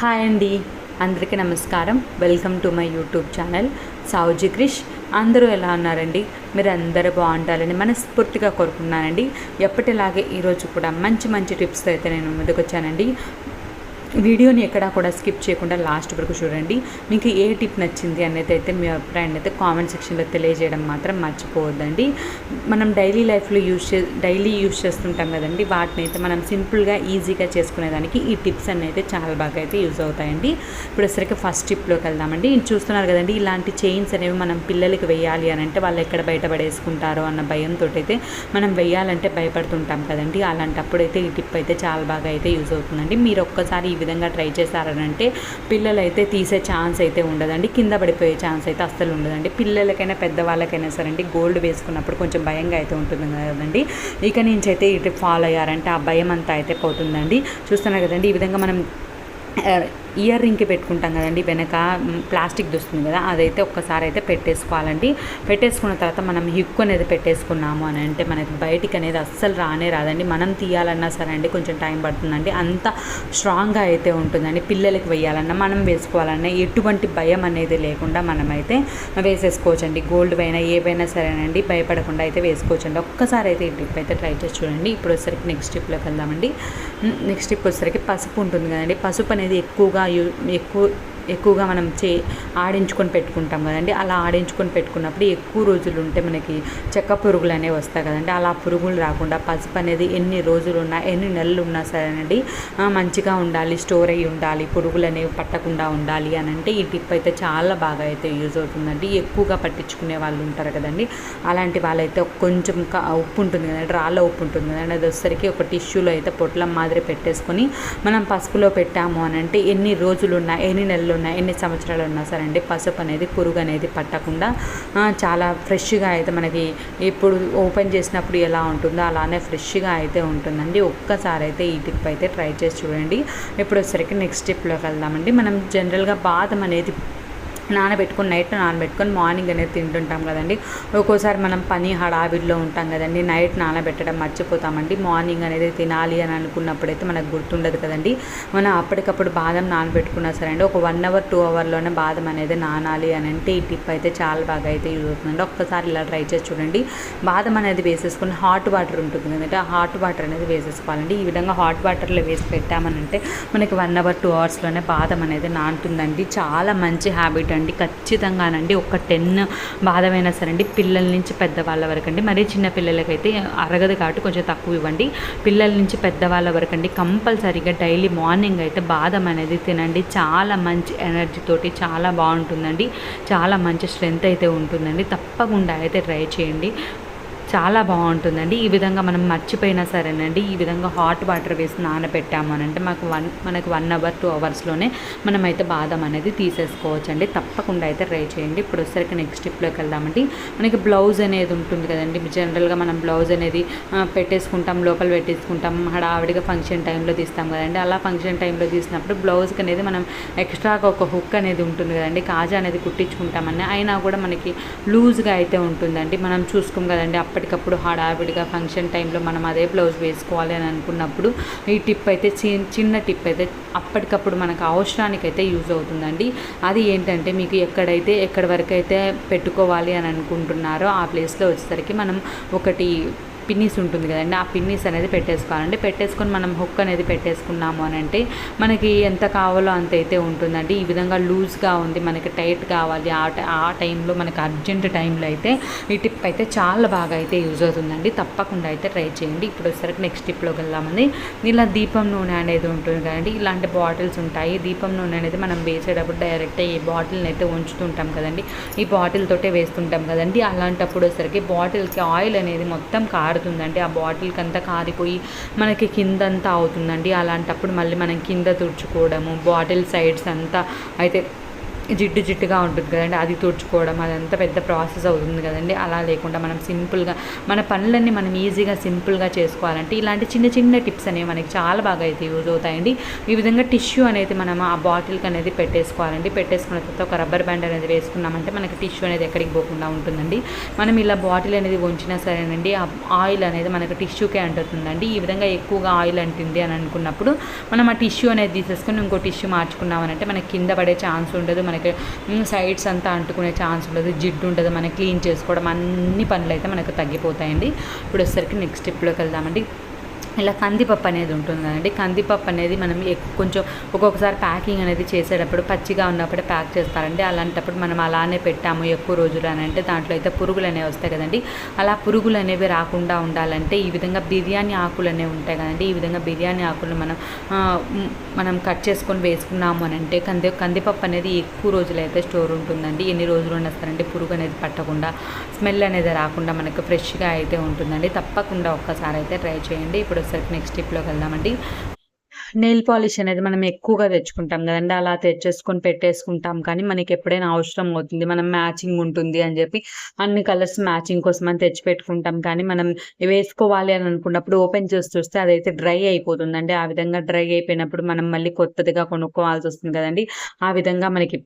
Hi అండి. అందరికీ నమస్కారం. Welcome to my YouTube channel. Savuji Krish. అందరూ ఎలా ఉన్నారండి? మీరు అందరూ బాగుంటారని మనస్ఫూర్తిగా కోరుకున్నానండి ఎప్పటిలాగే ఈరోజు కూడా మంచి మంచి టిప్స్ అయితే నేను ముందుకు వచ్చానండి వీడియోని ఎక్కడా కూడా స్కిప్ చేయకుండా లాస్ట్ వరకు చూడండి. మీకు ఏ టిప్ నచ్చింది అనేది అయితే మీ అభిప్రాయాన్ని అయితే కామెంట్ సెక్షన్లో తెలియజేయడం మాత్రం మర్చిపోవద్దండి. మనం డైలీ లైఫ్లో యూజ్ చే డైలీ యూజ్ చేస్తుంటాం కదండి. వాటిని అయితే మనం సింపుల్గా ఈజీగా చేసుకునేదానికి ఈ టిప్స్ అన్నీ అయితే చాలా బాగా అయితే యూజ్ అవుతాయండి. ఇప్పుడు సరికి ఫస్ట్ టిప్లోకి వెళ్దామండి. ఇది చూస్తున్నారు కదండి ఇలాంటి చైన్స్ అనేవి మనం పిల్లలకి వేయాలి అని అంటే వాళ్ళు ఎక్కడ బయట పడేసుకుంటారో అన్న భయంతో అయితే మనం వేయాలంటే భయపడుతుంటాం కదండి. అలాంటప్పుడు అయితే ఈ టిప్ అయితే చాలా బాగా అయితే యూజ్ అవుతుందండి. మీరు ఒక్కసారి విధంగా ట్రై చేశారనంటే పిల్లలు అయితే తీసే ఛాన్స్ అయితే ఉండదండి. కింద పడిపోయే ఛాన్స్ అయితే అస్సలు ఉండదండి. పిల్లలకైనా పెద్దవాళ్ళకైనా సరే అండి గోల్డ్ వేసుకున్నప్పుడు కొంచెం భయంగా అయితే ఉంటుంది కదండి. ఇక నుంచి అయితే ఇటు ఫాలో అయ్యారంటే ఆ భయం అంతా అయితే పోతుందండి. చూస్తున్నారు కదండి ఈ విధంగా మనం ఇయర్ రింగ్కి పెట్టుకుంటాం కదండి. వెనక ప్లాస్టిక్ వస్తుంది కదా. అదైతే ఒక్కసారి అయితే పెట్టేసుకోవాలండి. పెట్టేసుకున్న తర్వాత మనం హిక్ అనేది పెట్టేసుకున్నాము అని అంటే మనకి బయటికి అనేది అస్సలు రానే రాదండి. మనం తీయాలన్నా సరే అండి కొంచెం టైం పడుతుందండి. అంత స్ట్రాంగ్గా అయితే ఉంటుందండి. పిల్లలకి వేయాలన్నా మనం వేసుకోవాలన్నా ఎటువంటి భయం అనేది లేకుండా మనమైతే వేసేసుకోవచ్చండి. గోల్డ్ పైన ఏవైనా సరేనండి భయపడకుండా అయితే వేసుకోవచ్చండి. ఒక్కసారి అయితే ఈ టిప్ అయితే ట్రై చేసి చూడండి. ఇప్పుడు వచ్చేసరికి నెక్స్ట్ టిప్లోకి వెళ్దామండి. నెక్స్ట్ టిప్ వచ్చేసరికి పసుపు ఉంటుంది కదండి. పసుపు అనేది ఎక్కువగా యూ ఎక్కువ ఎక్కువగా మనం చే ఆడించుకొని పెట్టుకుంటాం కదండి. అలా ఆడించుకొని పెట్టుకున్నప్పుడు ఎక్కువ రోజులు ఉంటే మనకి చెక్క పురుగులు అనేవి వస్తాయి కదండి. అలా పురుగులు రాకుండా పసుపు అనేది ఎన్ని రోజులు ఉన్నా ఎన్ని నెలలు ఉన్నా సరేనండి మంచిగా ఉండాలి స్టోర్ అయ్యి ఉండాలి పురుగులు అనేవి పట్టకుండా ఉండాలి అని అంటే ఈ టిప్ అయితే చాలా బాగా అయితే యూజ్ అవుతుందండి. ఎక్కువగా పట్టించుకునే వాళ్ళు ఉంటారు కదండి. అలాంటి వాళ్ళైతే కొంచెం ఉప్పు ఉంటుంది కదండి రాళ్ళ ఉప్పు ఉంటుంది కదండి. అది వచ్చేసరికి ఒక టిష్యూలో అయితే పొట్లం మాదిరి పెట్టేసుకొని మనం పసుపులో పెట్టాము అని అంటే ఎన్ని రోజులున్నా ఎన్ని నెలలు ఉన్నా ఎన్ని సంవత్సరాలు ఉన్నా సరే అండి పసుపు అనేది పురుగు అనేది పట్టకుండా చాలా ఫ్రెష్గా అయితే మనకి ఇప్పుడు ఓపెన్ చేసినప్పుడు ఎలా ఉంటుందో అలానే ఫ్రెష్గా అయితే ఉంటుందండి. ఒక్కసారి అయితే ఈ టిప్ అయితే ట్రై చేసి చూడండి. ఇప్పుడు వచ్చేసరికి నెక్స్ట్ టిప్లోకి వెళ్దామండి. మనం జనరల్గా బాదం అనేది నానబెట్టుకొని నైట్ నానబెట్టుకొని మార్నింగ్ అనేది తింటుంటాం కదండి. ఒక్కోసారి మనం పని హడావిడిలో ఉంటాం కదండి. నైట్ నానబెట్టడం మర్చిపోతామండి. మార్నింగ్ అనేది తినాలి అని అనుకున్నప్పుడైతే మనకు గుర్తుండదు కదండి. మనం అప్పటికప్పుడు బాదం నానబెట్టుకున్నా సరే అండి ఒక వన్ అవర్ టూ అవర్లోనే బాదం అనేది నానాలి అని అంటే ఈ టిప్ అయితే చాలా బాగా అయితే యూజ్ అవుతుందండి. ఒక్కసారి ఇలా ట్రై చేసి చూడండి. బాదం అనేది వేసేసుకుని హాట్ వాటర్ ఉంటుంది కదండి. ఆ హాట్ వాటర్ అనేది వేసేసుకోవాలండి. ఈ విధంగా హాట్ వాటర్లో వేసి పెట్టామనంటే మనకి వన్ అవర్ టూ అవర్స్లోనే బాదం అనేది నానుతుందండి. చాలా మంచి హ్యాబిట్ అండి. ఖచ్చితంగానండి. ఒక టెన్ బాధమైనా సరే అండి పిల్లల నుంచి పెద్దవాళ్ళ వరకు అండి మరీ చిన్న పిల్లలకైతే అరగదు కాబట్టి కొంచెం తక్కువ ఇవ్వండి. పిల్లల నుంచి పెద్దవాళ్ళ వరకు అండి కంపల్సరీగా డైలీ మార్నింగ్ అయితే బాదం అనేది తినండి. చాలా మంచి ఎనర్జీ తోటి చాలా బాగుంటుందండి. చాలా మంచి స్ట్రెంత్ అయితే ఉంటుందండి. తప్పకుండా అయితే ట్రై చేయండి. చాలా బాగుంటుందండి. ఈ విధంగా మనం మర్చిపోయినా సరేనండి. ఈ విధంగా హాట్ వాటర్ వేసి నానబెట్టాము అని అంటే మాకు వన్ మనకు వన్ అవర్ టూ అవర్స్లోనే మనమైతే బాదం అనేది తీసేసుకోవచ్చండి. తప్పకుండా అయితే ట్రై చేయండి. ఇప్పుడు వచ్చేసరికి నెక్స్ట్ స్టెప్లోకి వెళ్దామండి. మనకి బ్లౌజ్ అనేది ఉంటుంది కదండి. జనరల్గా మనం బ్లౌజ్ అనేది పెట్టేసుకుంటాం లోపల పెట్టేసుకుంటాం హడావిడిగా ఫంక్షన్ టైంలో తీస్తాం కదండి. అలా ఫంక్షన్ టైంలో తీసినప్పుడు బ్లౌజ్కి అనేది మనం ఎక్స్ట్రాగా ఒక హుక్ అనేది ఉంటుంది కదండి. కాజా అనేది కుట్టించుకుంటామని. అయినా కూడా మనకి లూజ్గా అయితే ఉంటుందండి. మనం చూసుకోం కదండి. అప్పటి అప్పటికప్పుడు హడావిడిగా ఫంక్షన్ టైంలో మనం అదే బ్లౌజ్ వేసుకోవాలి అని అనుకున్నప్పుడు ఈ టిప్ అయితే చిన్న టిప్ అయితే అప్పటికప్పుడు మనకు అవసరానికైతే యూజ్ అవుతుందండి. అది ఏంటంటే మీకు ఎక్కడైతే ఎక్కడి వరకు అయితే పెట్టుకోవాలి అని అనుకుంటున్నారో ఆ ప్లేస్లో వచ్చేసరికి మనం ఒకటి పిన్నీస్ ఉంటుంది కదండి ఆ పిన్నీస్ అనేది పెట్టేసుకోవాలండి. పెట్టేసుకొని మనం హుక్ అనేది పెట్టేసుకున్నాము అని అంటే మనకి ఎంత కావాలో అంత అయితే ఉంటుందండి. ఈ విధంగా లూజ్గా ఉంది మనకి టైట్ కావాలి. ఆ ఆ టైంలో మనకి అర్జెంట్ టైంలో అయితే ఈ టిప్ అయితే చాలా బాగా అయితే యూజ్ అవుతుందండి. తప్పకుండా అయితే ట్రై చేయండి. ఇప్పుడు వచ్చేసరికి నెక్స్ట్ టిప్లోకి వెళ్దామండి. ఇలా దీపం నూనె అనేది ఉంటుంది కదండి ఇలాంటి బాటిల్స్ ఉంటాయి. దీపం నూనె అనేది మనం వేసేటప్పుడు డైరెక్ట్ ఈ బాటిల్ని అయితే ఉంచుతుంటాం కదండి. ఈ బాటిల్ తోటే వేస్తుంటాం కదండి. అలాంటప్పుడు వచ్చేసరికి బాటిల్కి ఆయిల్ అనేది మొత్తం కారు కారుతుందండి ఆ బాటిల్కి అంతా కారిపోయి మనకి కిందంతా అవుతుందండి. అలాంటప్పుడు మళ్ళీ మనం కింద తుడుచుకోవడము బాటిల్ సైడ్స్ అంతా అయితే జిడ్డు జిడ్డుగా ఉంటుంది కదండి. అది తుడుచుకోవడం అదంతా పెద్ద ప్రాసెస్ అవుతుంది కదండి. అలా లేకుండా మనం సింపుల్గా మన పనులన్నీ మనం ఈజీగా సింపుల్గా చేసుకోవాలంటే ఇలాంటి చిన్న చిన్న టిప్స్ అనేవి మనకి చాలా బాగా అయితే యూజ్ అవుతాయండి. ఈ విధంగా టిష్యూ అనేది మనం ఆ బాటిల్కి అనేది పెట్టేసుకోవాలండి. పెట్టేసుకున్న తర్వాత ఒక రబ్బర్ బ్యాండ్ అనేది వేసుకున్నామంటే మనకి టిష్యూ అనేది ఎక్కడికి పోకుండా ఉంటుందండి. మనం ఇలా బాటిల్ అనేది ఉంచినా సరేనండి ఆ ఆయిల్ అనేది మనకు టిష్యూకే అంటుతుందండి. ఈ విధంగా ఎక్కువగా ఆయిల్ అంటుంది అని అనుకున్నప్పుడు మనం ఆ టిష్యూ అనేది తీసేసుకొని ఇంకో టిష్యూ మార్చుకున్నామనంటే మనకి కింద పడే ఛాన్స్ ఉండదు మనకి సైడ్స్ అంతా అంటుకునే ఛాన్స్ ఉండదు జిడ్డు ఉంటుంది మనకి క్లీన్ చేసుకోవడం అన్ని పనులు అయితే మనకు తగ్గిపోతాయండి. ఇప్పుడు వచ్చేసరికి నెక్స్ట్ స్టెప్లోకి వెళ్దామండి. ఇలా కందిపప్పు అనేది ఉంటుంది కదండి కందిపప్పు అనేది మనం కొంచెం ఒక్కొక్కసారి ప్యాకింగ్ అనేది చేసేటప్పుడు పచ్చిగా ఉన్నప్పుడే ప్యాక్ చేస్తారండి. అలాంటప్పుడు మనం అలానే పెట్టాము ఎక్కువ రోజులు అని అంటే దాంట్లో అయితే పురుగులు అనేవి వస్తాయి కదండి. అలా పురుగులు అనేవి రాకుండా ఉండాలంటే ఈ విధంగా బిర్యానీ ఆకులు అనేవి ఉంటాయి కదండి. ఈ విధంగా బిర్యానీ ఆకులు మనం మనం కట్ చేసుకొని వేసుకున్నాము అని అంటే కంది కందిపప్పు అనేది ఎక్కువ రోజులు అయితే స్టోర్ ఉంటుందండి. ఎన్ని రోజులు ఉన్నా పురుగు అనేది పట్టకుండా స్మెల్ అనేది రాకుండా మనకు ఫ్రెష్గా అయితే ఉంటుందండి. తప్పకుండా ఒక్కసారి అయితే ట్రై చేయండి. ఇప్పుడు ఒకసారి నెక్స్ట్ స్టెప్లోకి వెళ్దామండి. నెయిల్ పాలిష్ అనేది మనం ఎక్కువగా తెచ్చుకుంటాం కదండి. అలా తెచ్చేసుకొని పెట్టేసుకుంటాం. కానీ మనకి ఎప్పుడైనా అవసరం అవుతుంది. మనం మ్యాచింగ్ ఉంటుంది అని చెప్పి అన్ని కలర్స్ మ్యాచింగ్ కోసం అని తెచ్చి పెట్టుకుంటాం. కానీ మనం వేసుకోవాలి అని అనుకున్నప్పుడు ఓపెన్ చేసి చూస్తే అదైతే డ్రై అయిపోతుందండి. ఆ విధంగా డ్రై అయిపోయినప్పుడు మనం మళ్ళీ కొత్తదిగా కొనుక్కోవాల్సి వస్తుంది కదండి. ఆ విధంగా మనకి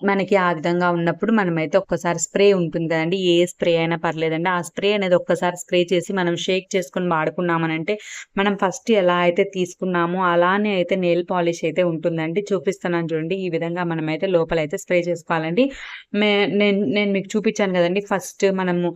మనకి ఆ విధంగా ఉన్నప్పుడు మనమైతే ఒక్కసారి స్ప్రే ఉంటుంది కదండి. ఏ స్ప్రే అయినా పర్లేదండి. ఆ స్ప్రే అనేది ఒక్కసారి స్ప్రే చేసి మనం షేక్ చేసుకొని వాడుకున్నామనంటే మనం ఫస్ట్ ఎలా అయితే తీసుకున్నామో అలానే అయితే నెయిల్ పాలిష్ అయితే ఉంటుందండి. చూపిస్తున్నాను చూడండి. ఈ విధంగా మనమైతే లోపల అయితే స్ప్రే చేసుకోవాలండి. నేను నేను మీకు చూపించాను కదండి. ఫస్ట్ మనము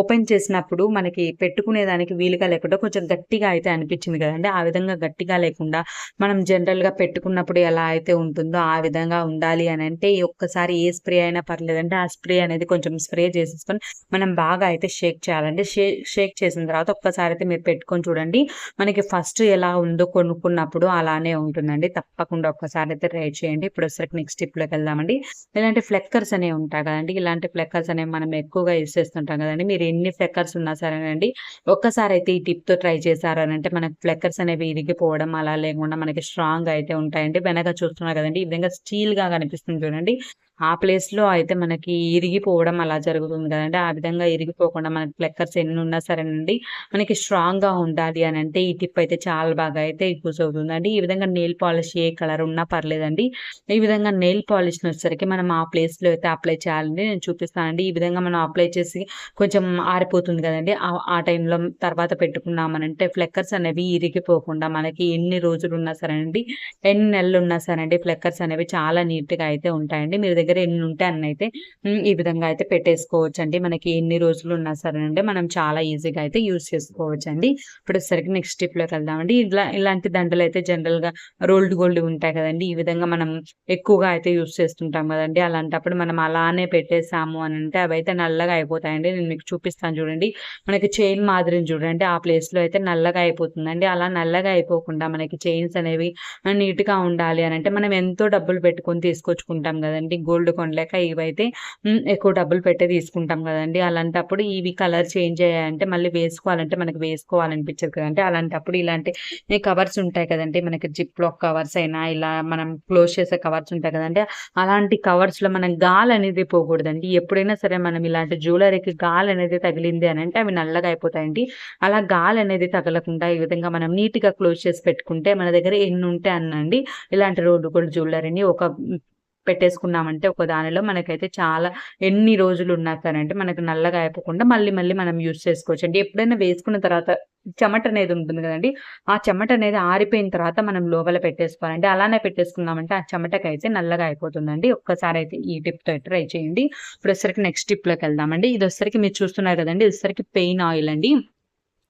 ఓపెన్ చేసినప్పుడు మనకి పెట్టుకునేదానికి వీలుగా లేకుండా కొంచెం గట్టిగా అయితే అనిపించింది కదండి. ఆ విధంగా గట్టిగా లేకుండా మనం జనరల్గా పెట్టుకున్నప్పుడు ఎలా అయితే ఉంటుందో ఆ విధంగా ఉండాలి అని అంటే ఒక్కసారి ఏ స్ప్రే అయినా పర్లేదంటే ఆ స్ప్రే అనేది కొంచెం స్ప్రే చేసేసుకొని మనం బాగా అయితే షేక్ చేయాలండి. షే షేక్ చేసిన తర్వాత ఒక్కసారి అయితే మీరు పెట్టుకొని చూడండి. మనకి ఫస్ట్ ఎలా ఉందో కొనుక్కున్నప్పుడు అలానే ఉంటుందండి. తప్పకుండా ఒక్కసారి అయితే ట్రై చేయండి. ఇప్పుడు వచ్చరికి నెక్స్ట్ టిప్లోకి వెళ్దామండి. ఇలాంటి ఫ్లెక్కర్స్ అనేవి ఉంటాయి కదండి. ఇలాంటి ఫ్లెక్కర్స్ అనేవి మనం ఎక్కువగా యూస్ చేస్తుంటాం కదండి. మీరు ఎన్ని ఫ్లెక్కర్స్ ఉన్నా సరేనండి. ఒక్కసారి అయితే ఈ టిప్తో ట్రై చేశారనంటే మనకి ఫ్లెక్కర్స్ అనేవి ఇరిగిపోవడం అలా లేకుండా మనకి స్ట్రాంగ్ అయితే ఉంటాయండి. వెనక చూస్తున్నారు కదండి. ఈ విధంగా స్టీల్గా కనిపిస్తుంది చూడండి. చేసుకోండి ఆ ప్లేస్లో అయితే మనకి ఇరిగిపోవడం అలా జరుగుతుంది కదండి. ఆ విధంగా ఇరిగిపోకుండా మనకి ఫ్లెక్కర్స్ ఎన్ని ఉన్నా సరేనండి. మనకి స్ట్రాంగ్గా ఉండాలి అని అంటే ఈ టిప్ అయితే చాలా బాగా అయితే యూజ్ అవుతుందండి. ఈ విధంగా నెయిల్ పాలిష్ ఏ కలర్ ఉన్నా పర్లేదండి. ఈ విధంగా నెయిల్ పాలిష్ వచ్చేసరికి మనం ఆ ప్లేస్లో అయితే అప్లై చేయాలండి. నేను చూపిస్తానండి. ఈ విధంగా మనం అప్లై చేసి కొంచెం ఆరిపోతుంది కదండి. ఆ- టైంలో తర్వాత పెట్టుకున్నామనంటే ఫ్లెక్కర్స్ అనేవి ఇరిగిపోకుండా మనకి ఎన్ని రోజులు ఉన్నా సరేనండి ఎన్ని నెలలు ఉన్నా సరేనండి ఫ్లెక్కర్స్ అనేవి చాలా నీట్గా అయితే ఉంటాయండి. మీరు దగ్గర ఎన్ని ఉంటే అన్ని అయితే ఈ విధంగా అయితే పెట్టేసుకోవచ్చు అండి మనకి ఎన్ని రోజులు ఉన్నా సరేనండి మనం చాలా ఈజీగా అయితే యూస్ చేసుకోవచ్చు అండి ఇప్పుడు సరికి నెక్స్ట్ స్టెప్లోకి వెళ్దామండి. ఇలా ఇలాంటి దండలు అయితే జనరల్గా రోల్డ్ గోల్డ్ ఉంటాయి కదండి. ఈ విధంగా మనం ఎక్కువగా అయితే యూస్ చేస్తుంటాం కదండి. అలాంటప్పుడు మనం అలానే పెట్టేసాము అని అంటే అవి అయితే నల్లగా అయిపోతాయండి. నేను మీకు చూపిస్తాను చూడండి. మనకి చైన్ మాదిరిని చూడండి. ఆ ప్లేస్లో అయితే నల్లగా అయిపోతుందండి. అలా నల్లగా అయిపోకుండా మనకి చైన్స్ అనేవి నీట్గా ఉండాలి అని అంటే మనం ఎంతో డబ్బులు పెట్టుకొని తీసుకొచ్చుకుంటాం కదండి. గోల్డ్ గోల్డ్ కొనలేక ఇవైతే ఎక్కువ డబ్బులు పెట్టే తీసుకుంటాం కదండి. అలాంటప్పుడు ఇవి కలర్ చేంజ్ అయ్యాయంటే మళ్ళీ వేసుకోవాలంటే మనకి వేసుకోవాలనిపించదు కదండి. అలాంటప్పుడు ఇలాంటి కవర్స్ ఉంటాయి కదండి. మనకి జిప్ లాక్ కవర్స్ అయినా ఇలా మనం క్లోజ్ చేసే కవర్స్ ఉంటాయి కదండి. అలాంటి కవర్స్లో మనం గాలి అనేది పోకూడదండి. ఎప్పుడైనా సరే మనం ఇలాంటి జ్యువెలరీకి గాలి అనేది తగిలింది అని అంటే అవి నల్లగా అయిపోతాయండి. అలా గాలి అనేది తగలకుండా ఈ విధంగా మనం నీట్గా క్లోజ్ చేసి పెట్టుకుంటే మన దగ్గర ఎన్ని ఉంటే అన్నండి. ఇలాంటి రోడ్డు గోల్డ్ జ్యువెలరీని ఒక పెట్టేసుకున్నామంటే ఒక దానిలో మనకైతే చాలా ఎన్ని రోజులు ఉన్నా సరే అంటే మనకు నల్లగా అయిపోకుండా మళ్ళీ మళ్ళీ మనం యూస్ చేసుకోవచ్చు అండి ఎప్పుడైనా వేసుకున్న తర్వాత చెమట అనేది ఉంటుంది కదండి ఆ చెమట అనేది ఆరిపోయిన తర్వాత మనం లోపల పెట్టేసుకోవాలండి. అలానే పెట్టేసుకున్నామంటే ఆ చెమటకి అయితే నల్లగా అయిపోతుందండి. ఒక్కసారి అయితే ఈ టిప్తో తో ట్రై చేయండి. ఇప్పుడు వచ్చరికి నెక్స్ట్ టిప్లోకి వెళ్దామండి. ఇది వచ్చరికి మీరు చూస్తున్నారు కదండి ఇది వచ్చరికి పెయిన్ ఆయిల్ అండి.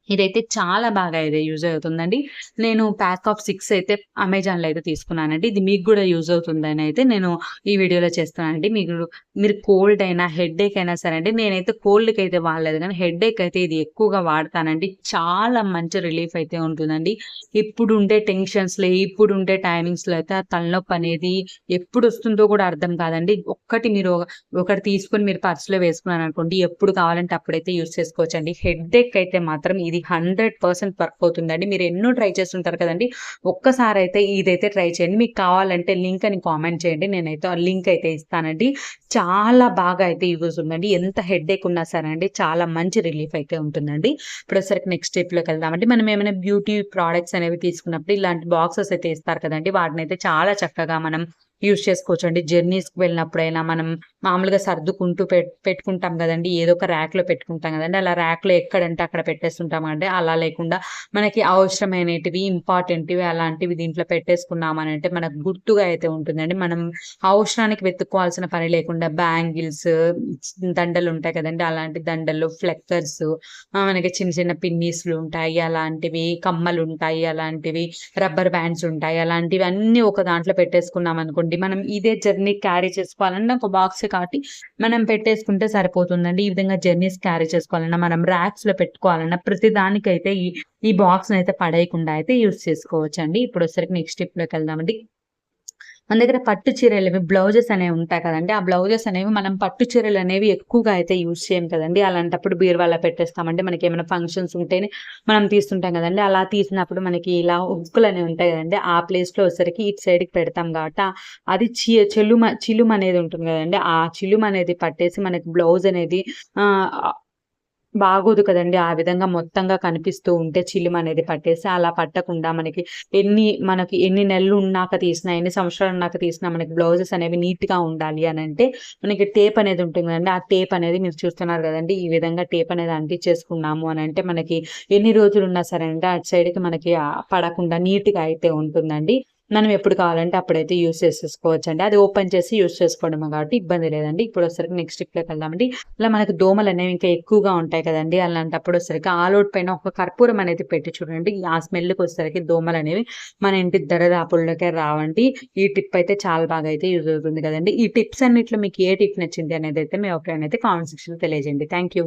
ఇదైతే చాలా బాగా అయితే యూజ్ అవుతుందండి. నేను ప్యాక్ ఆఫ్ సిక్స్ అయితే అమెజాన్లో అయితే తీసుకున్నానండి. ఇది మీకు కూడా యూజ్ అవుతుందని అయితే నేను ఈ వీడియోలో చేస్తున్నానండి. మీకు మీరు కోల్డ్ అయినా హెడ్ ఏక్ అయినా సరే అండి నేనైతే కోల్డ్కి అయితే వాడలేదు కానీ హెడ్ ఏక్ అయితే ఇది ఎక్కువగా వాడతానండి. చాలా మంచి రిలీఫ్ అయితే ఉంటుందండి. ఇప్పుడు ఉండే టెన్షన్స్లో ఇప్పుడు ఉండే టైమింగ్స్లో అయితే ఆ తలనొప్పి అనేది ఎప్పుడు వస్తుందో కూడా అర్థం కాదండి. ఒక్కటి మీరు ఒకటి తీసుకొని మీరు పర్సులో వేసుకున్నారు అనుకోండి ఎప్పుడు కావాలంటే అప్పుడైతే యూజ్ చేసుకోవచ్చు అండి హెడ్ ఏక్ అయితే మాత్రం ఇది ఇది హండ్రెడ్ పర్సెంట్ వర్క్ అవుతుందండి మీరు ఎన్నో ట్రై చేస్తుంటారు కదండి. ఒక్కసారి అయితే ఇదైతే ట్రై చేయండి. మీకు కావాలంటే లింక్ అని కామెంట్ చేయండి. నేనైతే ఆ లింక్ అయితే ఇస్తానండి. చాలా బాగా అయితే యూజ్ ఉందండి. ఎంత హెడ్ ఉన్నా సరే అండి చాలా మంచి రిలీఫ్ అయితే ఉంటుందండి. ఇప్పుడు ఒకసారి నెక్స్ట్ స్టెప్లోకి వెళ్దామండి. మనం ఏమైనా బ్యూటీ ప్రోడక్ట్స్ అనేవి తీసుకున్నప్పుడు ఇలాంటి బాక్సెస్ అయితే ఇస్తారు కదండి. వాటిని అయితే చాలా చక్కగా మనం యూస్ చేసుకోవచ్చు. అండి జర్నీస్కి వెళ్ళినప్పుడైనా మనం మామూలుగా సర్దుకుంటూ పెట్ పెట్టుకుంటాం కదండి. ఏదో ఒక ర్యాక్లో పెట్టుకుంటాం కదండి. అలా ర్యాక్లో ఎక్కడంటే అక్కడ పెట్టేస్తుంటాం అంటే అలా లేకుండా మనకి అవసరమైనటివి ఇంపార్టెంట్వి అలాంటివి దీంట్లో పెట్టేసుకున్నామని అంటే మనకు గుర్తుగా అయితే ఉంటుందండి. మనం అవసరానికి వెతుక్కోవాల్సిన పని లేకుండా బ్యాంగిల్స్ దండలు ఉంటాయి కదండి. అలాంటి దండలు ఫ్లెక్కర్స్ మనకి చిన్న చిన్న పిన్నీస్లు ఉంటాయి. అలాంటివి కమ్మలు ఉంటాయి. అలాంటివి రబ్బర్ బ్యాండ్స్ ఉంటాయి. అలాంటివి అన్నీ ఒక దాంట్లో పెట్టేసుకున్నాం అనుకోండి మనం ఇదే జర్నీ క్యారీ చేసుకోవాలన్నా ఒక బాక్స్ కాబట్టి మనం పెట్టేసుకుంటే సరిపోతుందండి. ఈ విధంగా జర్నీస్ క్యారీ చేసుకోవాలన్నా మనం ర్యాక్స్లో పెట్టుకోవాలన్నా ప్రతి దానికైతే ఈ ఈ బాక్స్ అయితే పడేయకుండా అయితే యూస్ చేసుకోవచ్చు అండి ఇప్పుడు వచ్చరికి నెక్స్ట్ స్టెప్లోకి వెళ్దామండి. మన దగ్గర పట్టు చీరలు బ్లౌజెస్ అనేవి ఉంటాయి కదండి. ఆ బ్లౌజెస్ అనేవి మనం పట్టు చీరలు అనేవి ఎక్కువగా అయితే యూజ్ చేయం కదండి. అలాంటప్పుడు బీరువాలో పెట్టేస్తామంటే మనకి ఏమైనా ఫంక్షన్స్ ఉంటేనే మనం తీస్తుంటాం కదండి. అలా తీసినప్పుడు మనకి ఇలా ఉక్కులు అనేవి ఉంటాయి కదండి. ఆ ప్లేస్లో వచ్చేసరికి ఇటు సైడ్కి పెడతాం కాబట్టి అది చి చెలుమ చిలుమ అనేది ఉంటుంది కదండి. ఆ చిలుమ అనేది పట్టేసి మనకి బ్లౌజ్ అనేది బాగోదు కదండి. ఆ విధంగా మొత్తంగా కనిపిస్తూ ఉంటే చిల్లుమ అనేది పట్టేసి అలా పట్టకుండా మనకి ఎన్ని మనకి ఎన్ని నెలలు ఉన్నాక తీసినా ఎన్ని సంవత్సరాలు ఉన్నాక తీసినా మనకి బ్లౌజెస్ అనేవి నీట్గా ఉండాలి అని అంటే మనకి టేప్ అనేది ఉంటుంది కదండి. ఆ టేప్ అనేది మీరు చూస్తున్నారు కదండి. ఈ విధంగా టేప్ అనేది అంటించేసుకున్నాము అని అంటే మనకి ఎన్ని రోజులు ఉన్నా సరే అంటే అటు సైడ్కి మనకి పడకుండా నీట్గా అయితే ఉంటుందండి. మనం ఎప్పుడు కావాలంటే అప్పుడైతే యూస్ చేసేసుకోవచ్చు అండి అది ఓపెన్ చేసి యూస్ చేసుకోవడం కాబట్టి ఇబ్బంది లేదండి. ఇప్పుడు వచ్చరికి నెక్స్ట్ స్టెప్లోకి వెళ్దామండి. ఇలా మనకు దోమలు అనేవి ఇంకా ఎక్కువగా ఉంటాయి కదండి. అలాంటప్పుడు వచ్చరికి ఆలోట్ పైన ఒక కర్పూరం అనేది పెట్టి చూడండి. ఆ స్మెల్కి వచ్చేసరికి దోమలు అనేవి మన ఇంటి దరదాపుల్లోకే రావండి. ఈ టిప్ అయితే చాలా బాగా అయితే యూజ్ అవుతుంది కదండి. ఈ టిప్స్ అన్నిట్లో మీకు ఏ టిప్ నచ్చింది అనేది అయితే మీ ఒపీనియన్ అయితే కామెంట్ సెక్షన్లో తెలియజేయండి. Thank you